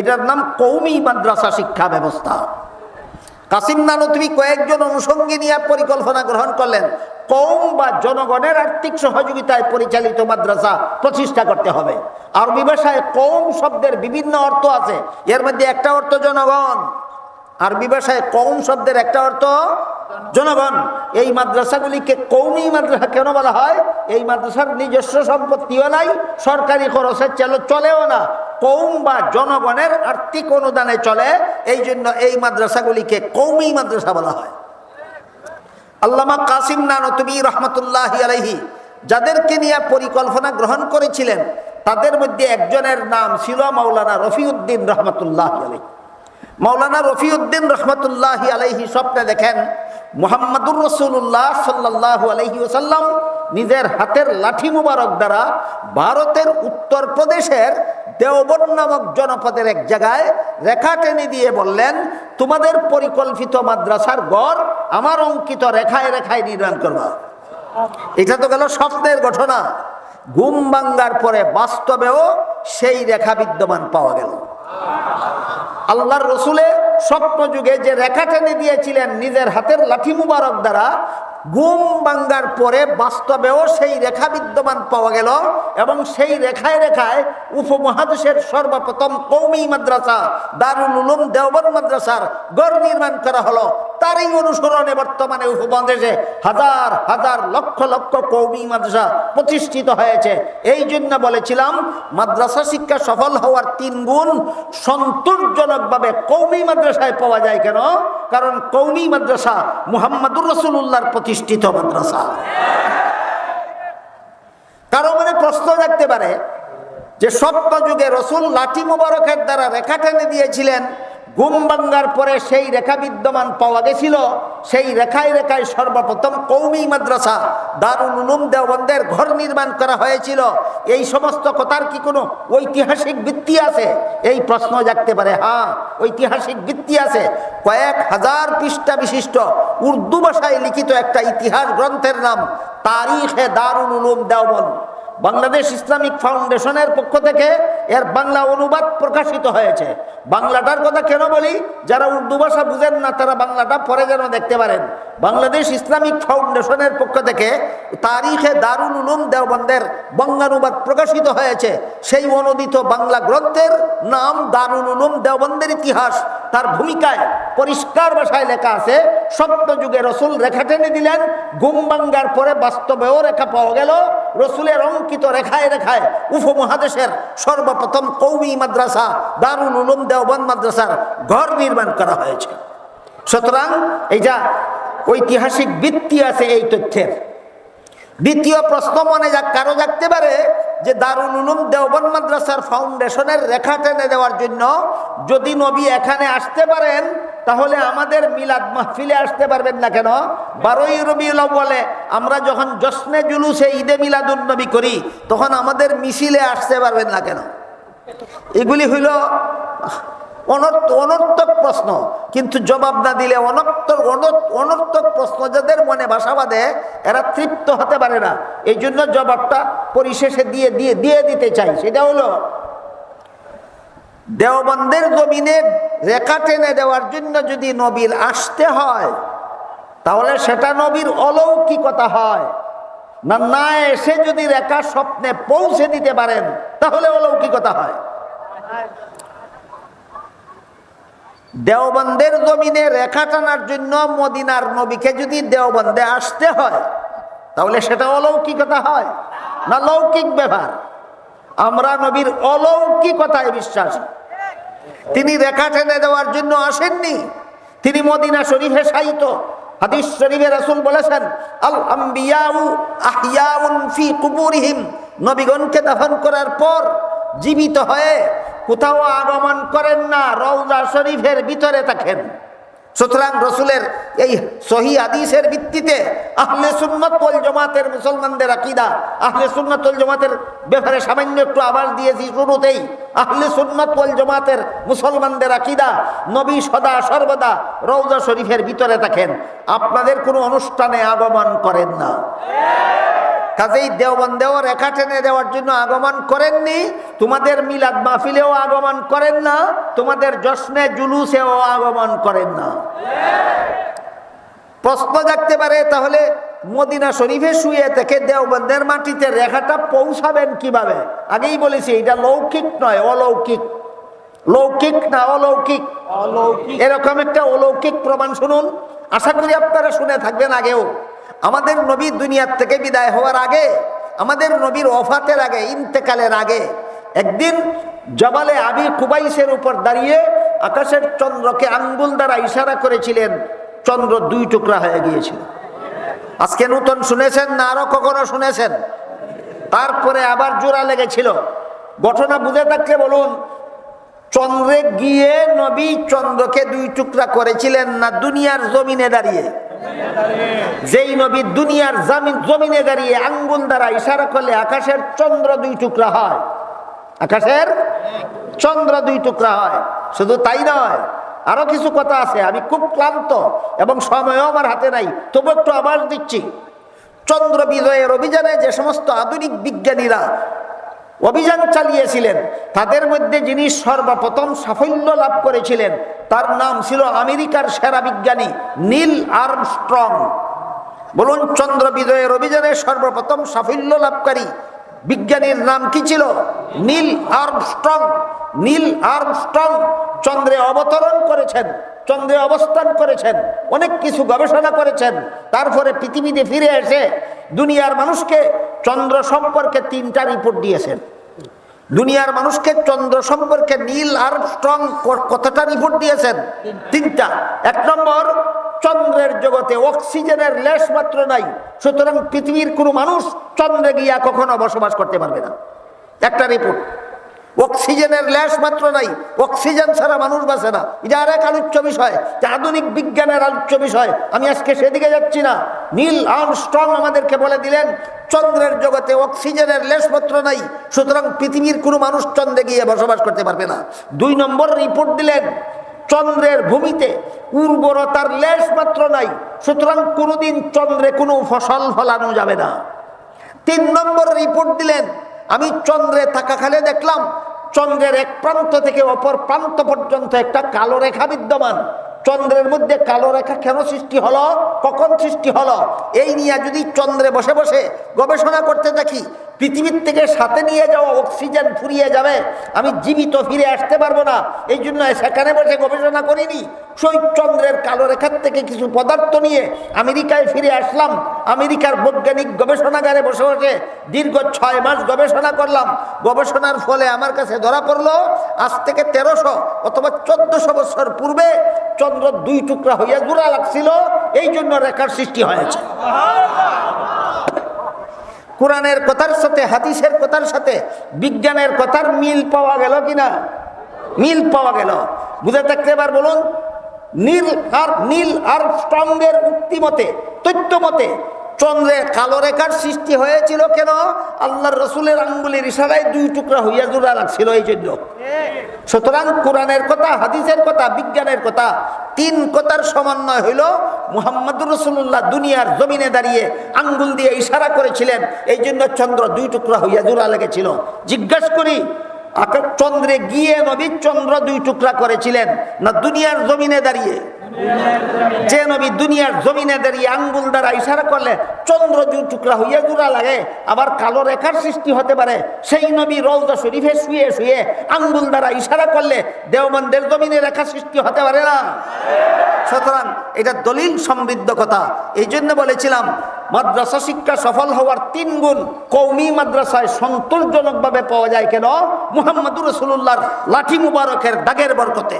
এটার নাম কৌমি মাদ্রাসা শিক্ষা ব্যবস্থা। কাসিম নানতবি কয়েকজন অনুষঙ্গী নিয়ে পরিকল্পনা গ্রহণ করলেন। কৌম বা জনগণের আর্থিক সহযোগিতায় পরিচালিত মাদ্রাসা প্রতিষ্ঠা করতে হবে। আরবি ভাষায় কৌম শব্দের বিভিন্ন অর্থ আছে। এর মধ্যে একটা অর্থ জনগণ। আরবি ভাষায় কৌম শব্দের একটা অর্থ জনগণ। এই মাদ্রাসাগুলিকে কৌমি মাদ্রাসা কেন বলা হয়? এই মাদ্রাসার নিজস্ব সম্পত্তিও নাই, সরকারি খরচের চলো চলেও না। কৌম বা জনগণের আর্থিক অনুদানে চলে এই জন্য এই মাদ্রাসাগুলিকে কৌমি মাদ্রাসা বলা হয়। আল্লামা কাসিম নানতবি রহমতুল্লাহ আলহি যাদেরকে নিয়ে পরিকল্পনা গ্রহণ করেছিলেন, তাদের মধ্যে একজনের নাম ছিল মাওলানা রফিউদ্দিন রহমতুল্লাহ আলহী মাওলানা রফিউদ্দিন রহমতুল্লাহ আলহি স্বপ্নে দেখেন মোহাম্মদুর রসুল্লাহ সাল্লাহ আলহি ওসাল্লাম নিজের হাতের লাঠি মুবারক দ্বারা ভারতের উত্তর প্রদেশের দেওবন নামক জনপদের এক জায়গায় রেখা টেনে দিয়ে বললেন, তোমাদের পরিকল্পিত মাদ্রাসার গড় আমার অঙ্কিত রেখায় রেখায় নির্মাণ করবা। এটা তো গেল স্বপ্নের ঘটনা। ঘুম ভাঙ্গার পরে বাস্তবেও সেই রেখা বিদ্যমান পাওয়া গেল। আল্লাহর রসুলে স্বপ্ন যুগে যে রেখা টেনে দিয়েছিলেন নিজের হাতের লাঠি মুবারক দ্বারা গুম ভাঙ্গার পরে বাস্তবেও সেই রেখা বিদ্যমান পাওয়া গেল এবং সেই রেখায় রেখায় উপমহাদেশের সর্বপ্রথম কৌমি মাদ্রাসা, দারুল উলুম দেওবন মাদ্রাসার গড় নির্মাণ করা হলো। তারই অনুসরণে বর্তমানে উপমহাদেশে হাজার হাজার লক্ষ লক্ষ কৌমি মাদ্রাসা প্রতিষ্ঠিত হয়েছে। এই জন্য বলেছিলাম, মাদ্রাসা শিক্ষা সফল হওয়ার তিন গুণ সন্তোষজনকভাবে কৌমি মাদ্রাসায় পাওয়া যায় কেন? কারণ কৌমি মাদ্রাসা মুহাম্মাদুর রসুল্লাহর প্রতিষ্ঠিত মাদ্রাসা। কারও মানে প্রশ্ন রাখতে পারে যে সত্য যুগে রসুল লাঠি মুবারকের দ্বারা রেখা টেনে দিয়েছিলেন। ঘুম ভাঙ্গার পরে সেই রেখা বিদ্যমান পাওয়া গেছিল। সেই রেখায় রেখায় সর্বপ্রথম কৌমি মাদ্রাসা, দারুল উলুম দেওবন্দের ঘর নির্মাণ করা হয়েছিল। এই সমস্ত কথার কি কোনো ঐতিহাসিক ভিত্তি আছে? এই প্রশ্ন জাগতে পারে হ্যাঁ ঐতিহাসিক ভিত্তি আছে। কয়েক হাজার পৃষ্ঠা বিশিষ্ট উর্দু ভাষায় লিখিত একটা ইতিহাস গ্রন্থের নাম, তারিখে দারুল উলুম দেওবন্দ। বাংলাদেশ ইসলামিক ফাউন্ডেশনের পক্ষ থেকে এর বাংলা অনুবাদ প্রকাশিত হয়েছে। বাংলাটার কথা কেন বলি? যারা উর্দু ভাষা বুঝেন না, তারা বাংলাটা পরে যেন দেখতে পারেন। বাংলাদেশ ইসলামিক ফাউন্ডেশনের পক্ষ থেকে তারিখে দারুল উলুম দেওবন্দের বঙ্গানুবাদ প্রকাশিত হয়েছে। সেই অনুদিত বাংলা গ্রন্থের নাম দারুল উলুম দেওবন্দের ইতিহাস। তার ভূমিকায় পরিষ্কার ভাষায় লেখা আছে সপ্ত যুগে রসুল রেখা টেনে দিলেন, ঘুম ভাঙ্গার পরে বাস্তবেও রেখা পাওয়া গেল রসুলের অঙ্কিত রেখায় রেখায় উপমহাদেশের সর্বপ্রথম কৌমি মাদ্রাসা, দারুল উলুম দেওবন্দ মাদ্রাসার ঘর নির্মাণ করা হয়েছে। সুতরাং এই যা ঐতিহাসিক বৃত্তি আছে এই তথ্যের। দ্বিতীয় প্রশ্ন মনে যাক কারও জাগতে পারে যে দারুল উলুম দেওবন মাদ্রাসার ফাউন্ডেশনের রেখা টেনে দেওয়ার জন্য যদি নবী এখানে আসতে পারেন তাহলে আমাদের মিলাদ মাহফিলে আসতে পারবেন না কেন? বারোই রবিউল বলে আমরা যখন জশ্নে জুলুসে ঈদে মিলাদুল নবী করি, তখন আমাদের মিছিলে আসতে পারবেন না কেন? এগুলি হইল অনর্থ, অনর্থক প্রশ্ন। কিন্তু জবাব না দিলে অনর্থক অনর্থক প্রশ্ন যাদের মনে বাসা বাঁধে, এরা তৃপ্ত হতে পারে না। এই জন্য জবাবটা পরিশেষে দিয়ে দিয়ে দিয়ে দিতে চাই। সেটা হলো, দেওবন্দের জমিনে রেখা টেনে দেওয়ার জন্য যদি নবীর আসতে হয়, তাহলে সেটা নবীর অলৌকিকতা হয়। না না, এসে যদি রেখা স্বপ্নে পৌঁছে দিতে পারেন, তাহলে অলৌকিকতা হয়। দেওবন্দের জমিনে রেখা টানার জন্য মদিনার নবীকে যদি দেওবন্দে আসতে হয়, তাহলে সেটা অলৌকিকতা হয়, না, লৌকিক ব্যবহার? আমরা নবীর অলৌকিকতায় বিশ্বাসী। তিনি রেখা টেনে দেওয়ার জন্য আসেননি। তিনি মদিনা শরীফে সাইত হাদিস শরীফে রাসুল বলেছেন আম্বিয়াউ ফি নবীগণকে দাফন করার পর জীবিত হয়ে কোথাও আগমন করেন না রৌজা শরীফের ভিতরে থাকেন। সুতরাং রসুলের এই সহি আদিসের ভিত্তিতে আহলে সুন্নত ওয়াল জমাতের মুসলমানদের আকিদা, আহলে সুন্নত ওয়াল জমাতের ব্যাপারে সামান্য একটু আবাস দিয়েছি শুরুতেই। আহলে সুন্নত ওয়াল জমাতের মুসলমানদের আকিদা, নবী সদা সর্বদা রৌজা শরীফের ভিতরে থাকেন। আপনাদের কোনো অনুষ্ঠানে আগমন করেন না। কাজেই দেওবন্দেও রেখা টেনে দেওয়ার জন্য আগমন করেননি। তোমাদের মিলাদ মাহফিলেও আগমন করেন না তোমাদের জশ্নে জুলুসেও আগমন করেন না। প্রশ্ন জাগতে পারে তাহলে মদিনা শরীফে শুয়ে থেকে দেওবন্দের মাটিতে রেখাটা পৌঁছাবেন কীভাবে? আগেই বলেছি এটা লৌকিক নয় অলৌকিক। লৌকিক না অলৌকিক? অলৌকিক। এরকম একটা অলৌকিক প্রমাণ শুনুন। আশা করি আপনারা শুনে থাকবেন আগেও। আমাদের নবী দুনিয়ার থেকে বিদায় হওয়ার আগে, আমাদের নবীর অফাতের আগে, ইন্তেকালের আগে, একদিন জবালে আবি কুবাইসের উপর দাঁড়িয়ে আকাশের চন্দ্রকে আঙ্গুল দ্বারা ইশারা করেছিলেন, চন্দ্র দুই টুকরা হয়ে গিয়েছিল। আজকে নূতন শুনেছেন না আরও কখনো শুনেছেন? তারপরে আবার জোড়া লেগেছিল। ঘটনা বুঝে থাকলে বলুন, চন্দ্রে গিয়ে নবী চন্দ্রকে দুই টুকরা করেছিলেন না দুনিয়ার জমিনে দাঁড়িয়ে? যেই নবী দুনিয়ার জামিন জমিনে দাঁড়িয়ে আঙ্গুল দ্বারা ইশারা করলে আকাশের চন্দ্র দুই টুকরা হয়। আকাশের চন্দ্র দুই টুকরা হয়। শুধু তাই নয়, আরও কিছু কথা আছে, আমি খুব ক্লান্ত এবং সময়ও আমার হাতে নাই, তবু একটু আবার দিচ্ছি। চন্দ্র বিজয়ের অভিযানে যে সমস্ত আধুনিক বিজ্ঞানীরা অভিযান চালিয়েছিলেন, তাদের মধ্যে যিনি সর্বপ্রথম সাফল্য লাভ করেছিলেন তার নাম ছিল আমেরিকার সেরা বিজ্ঞানী নীল আর্মস্ট্রং। বলুন, চন্দ্র বিজয়ের অভিযানে সর্বপ্রথম সাফল্য লাভকারী বিজ্ঞানীর নাম কি ছিল? Neil Armstrong. নীল আর্মস্ট্রং চন্দ্রে অবতরণ করেছেন, চন্দ্রে অবস্থান করেছেন, অনেক কিছু গবেষণা করেছেন। তারপরে পৃথিবীতে ফিরে এসে দুনিয়ার মানুষকে চন্দ্র সম্পর্কে তিনটা রিপোর্ট দিয়েছেন। দুনিয়ার মানুষকে চন্দ্র সম্পর্কে নীল আর স্ট্রং কতটা রিপোর্ট দিয়েছেন? তিনটা। এক নম্বর, চন্দ্রের জগতে অক্সিজেনের লেশ মাত্র নাই। সুতরাং পৃথিবীর কোনো মানুষ চন্দ্রে গিয়া কখনো বসবাস করতে পারবে না। একটা রিপোর্ট অক্সিজেনের ল্যাস মাত্র নাই, অক্সিজেন ছাড়া মানুষ বাঁচে না। এটা আর এক আলোচ্য বিষয়, যে আধুনিক বিজ্ঞানের আলোচ্য বিষয়। আমি আজকে সেদিকে যাচ্ছি না। নীল আর্মস্ট্রং আমাদেরকে বলে দিলেন, চন্দ্রের জগতে অক্সিজেনের লেশপত্র নাই, সুতরাং পৃথিবীর কোনো মানুষ চন্দ্রে গিয়ে বসবাস করতে পারবে না। দুই নম্বর রিপোর্ট দিলেন, চন্দ্রের ভূমিতে উর্বরতার লেশ মাত্র নাই, সুতরাং কোনোদিন চন্দ্রে কোনো ফসল ফলানো যাবে না। তিন নম্বর রিপোর্ট দিলেন আমি চন্দ্রে থাকাকালে দেখলাম, চন্দ্রের এক প্রান্ত থেকে অপর প্রান্ত পর্যন্ত একটা কালো রেখা বিদ্যমান। চন্দ্রের মধ্যে কালো রেখা কেন সৃষ্টি হলো? কখন সৃষ্টি হলো? এই নিয়ে যদি চন্দ্রে বসে বসে গবেষণা করতে দেখি পৃথিবীর থেকে সাথে নিয়ে যাওয়া অক্সিজেন ফুরিয়ে যাবে। আমি জীবিত ফিরে আসতে পারব না। এই জন্য সেখানে বসে গবেষণা করিনি। চন্দ্রের কালো রেখার থেকে কিছু পদার্থ নিয়ে আমেরিকায় ফিরে আসলাম। আমেরিকার বৈজ্ঞানিক গবেষণাগারে বসে বসে দীর্ঘ ছয় মাস গবেষণা করলাম। গবেষণার ফলে আমার কাছে ধরা পড়ল, আজ থেকে তেরোশো অথবা চোদ্দশো বছর পূর্বে চন্দ্র দুই টুকরা হইয়া জোড়া লাগছিল। এই জন্য রেখার সৃষ্টি হয়েছে। কোরআনের কথার সাথে, হাদিসের কথার সাথে, বিজ্ঞানের কথার মিল পাওয়া গেল কিনা? মিল পাওয়া গেল। বুঝে থাকতে এবার বলুন, নীল আর নীল আর স্ট্রংয়ের উক্তি মতে তথ্য মতে চন্দ্রে কালো রেখার সৃষ্টি হয়েছিল কেন? আল্লাহর রসুলের আঙ্গুলের ইশারায় দুই টুকরা হইয়া জোড়া লাগছিল এই জন্য। সুতরাং কোরআনের কথা, হাদিসের কথা, বিজ্ঞানের কথা, তিন কথার সমন্বয় হইল মুহাম্মদ রসুল্লাহ দুনিয়ার জমিনে দাঁড়িয়ে আঙ্গুল দিয়ে ইশারা করেছিলেন। এই জন্য চন্দ্র দুই টুকরা হইয়া জোড়া লেগেছিল। জিজ্ঞাসা করি চন্দ্রে গিয়ে নবী চন্দ্র দুই টুকরা করেছিলেন না দুনিয়ার জমিনে দাঁড়িয়ে? যে নবী দুনিয়ার জমিনে দাঁড়িয়ে আঙ্গুল দ্বারা ইশারা করলে চন্দ্র দুই টুকরা হইয়া জোড়া লাগে, আবার কালো রেখার সৃষ্টি হতে পারে, সেই নবী রৌদা শরীফে শুয়ে শুয়ে আঙ্গুল দ্বারা ইশারা করলে দেওবন্দের জমিনে রেখা সৃষ্টি হতে পারে না। সুতরাং এটা দলিল সমৃদ্ধ কথা। এই জন্য বলেছিলাম, মাদ্রাসা শিক্ষা সফল হওয়ার তিন গুণ কৌমি মাদ্রাসায় সন্তোষজনকভাবে পাওয়া যায় কেন? মুহাম্মদুর রসুল্লাহর লাঠি মুবারকের দাগের বরকতে।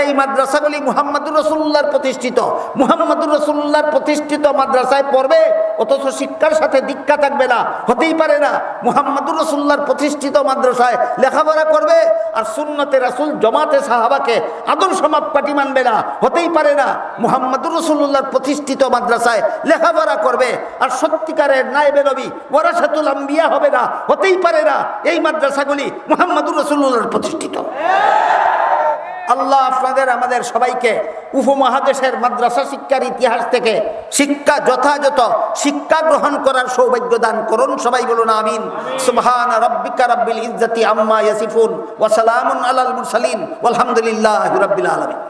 এই মাদ্রাসাগুলি মুহাম্মদুর রসুল্লাহর প্রতিষ্ঠিত। মুহাম্মদুর রসুল্লাহর প্রতিষ্ঠিত মাদ্রাসায় পড়বে, অথচ শিক্ষার সাথে দীক্ষা থাকবে না, হতেই পারে না। মুহাম্মদুর রসুল্লাহর প্রতিষ্ঠিত মাদ্রাসায় লেখাপড়া করবে, আর সুন্নতে রাসুল, জমাতে সাহাবাকে আদর্শ মাপকাঠি মানবে না, হতেই পারে না। মুহাম্মদুর রসুল্লাহর প্রতিষ্ঠিত মাদ্রাসায় লেখাপড়া করবে, আর সত্যিকারের নাইবে নবী ওয়ারাসাতুল আম্বিয়া হবে না, হতেই পারে না। এই মাদ্রাসাগুলি মুহাম্মদুর রসুল্লাহর প্রতিষ্ঠিত। আপনাদের, আমাদের সবাইকে উপমহাদেশের মাদ্রাসা শিক্ষার ইতিহাস থেকে শিক্ষা যথাযথ শিক্ষা গ্রহণ করার সৌভাগ্য দান করুন। সবাই বলুন আমিন। সুবহান রব্বিকা রব্বিল ইজ্জতি আম্মা ইয়াসিফুন ওয়া সালামুন আলাল মুরসালিন। ওয়ালহামদুলিল্লাহি রাব্বিল আলামিন।